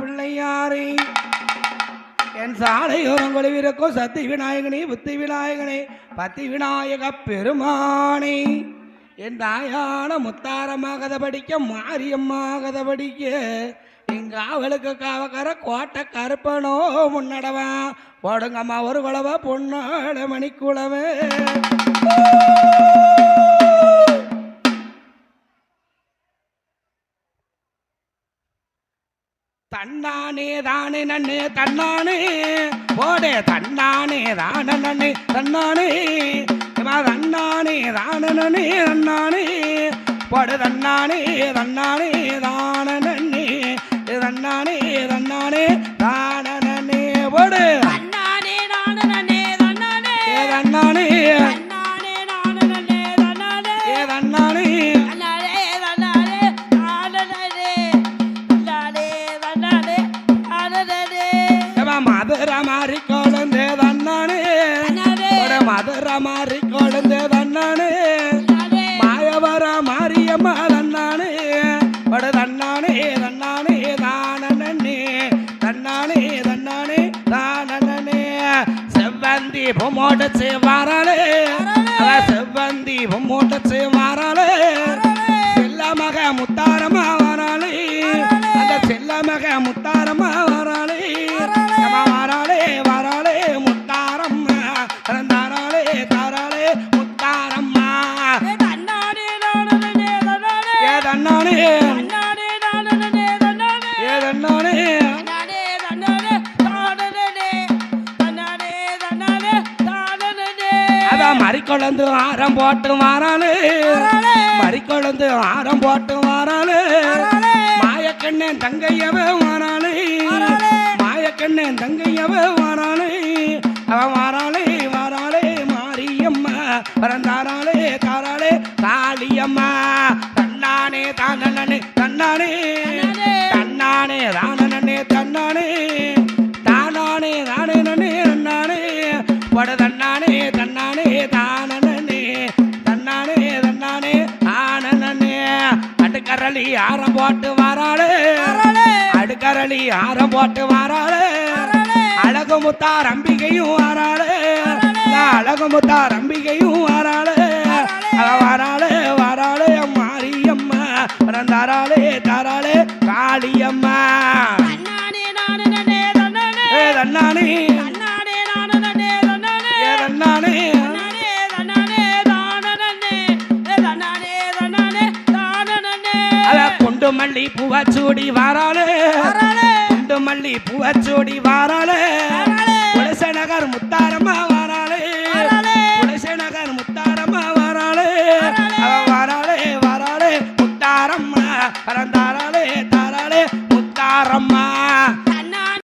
பிள்ளையாரே என் சாலையோரம் கொழுவிருக்கும் சத்தி விநாயகனே புத்தி விநாயகனே பத்தி விநாயக பெருமானே. என் தாயான முத்தாரமாக படிக்க மாரியம்மா படிக்க எங்காவலுக்கு காவக்கார கோட்டை கருப்பனோ முன்னடவா. போடுங்கம்மா ஒரு குழவ பொன்னாட மணிக்குழவே தன்னானே தானே நன்னு தன்னானே. போடே தன்னானே தான நன்னு தன்னானே. தன்னானே தான நன்னு தன்னானே. போடு தன்னானே தன்னானே தான நன்னு தன்னானே தன்னானே தான நன்னே. போடு. தன்னானே நானனே தன்னானே. ஏ தன்னானே. தன்னானே நானனே தன்னானே. தன்னானே தன்னானே. தன்னானே. மதுரை மாறி குழந்தை தன்னானே மதுரை மாறி குழந்தை தன்னானே மாயவர மாரியம்மா தன்னானே பட தன்னானே தன்னானே தானே தன்னானே தன்னானே தானே செவ்வந்தி பொம்மோட்ட செய்வாராளே அவ செவ்வந்தி பொம்மோட்ட செய்வாராளே மறிக்கொழுந்து ஆரம் போட்டு வாராளே. மறிக்கொழுந்து ஆரம் போட்டு வாராளே. மாயக்கண்ணன் தங்கையவ வாராளே. மாயக்கண்ணன் தங்கையவ வாராளே. அவன் வாராளே வாராளே. மாரியம்மா பிறந்தாராளே தாராளே. காளியம்மா தன்னானே தானே தன்னானே. தன்னானே. தானே தன்னானே. தானனே தன்னானே தன்னானே ஆனனே அடுக்கரளி ஆரம் போட்டு வாராளே. அடுக்கரளி ஆரம் போட்டு வாராளே. அழகு முத்தார் அம்பிகையும் வாராளே. அழகு முத்தார் அம்பிகையும் வாராளே. பூவச்சூடி வாராளே. குண்டு மல்லி பூவச்சூடி வாராளே. நகர் முத்தாரம்மா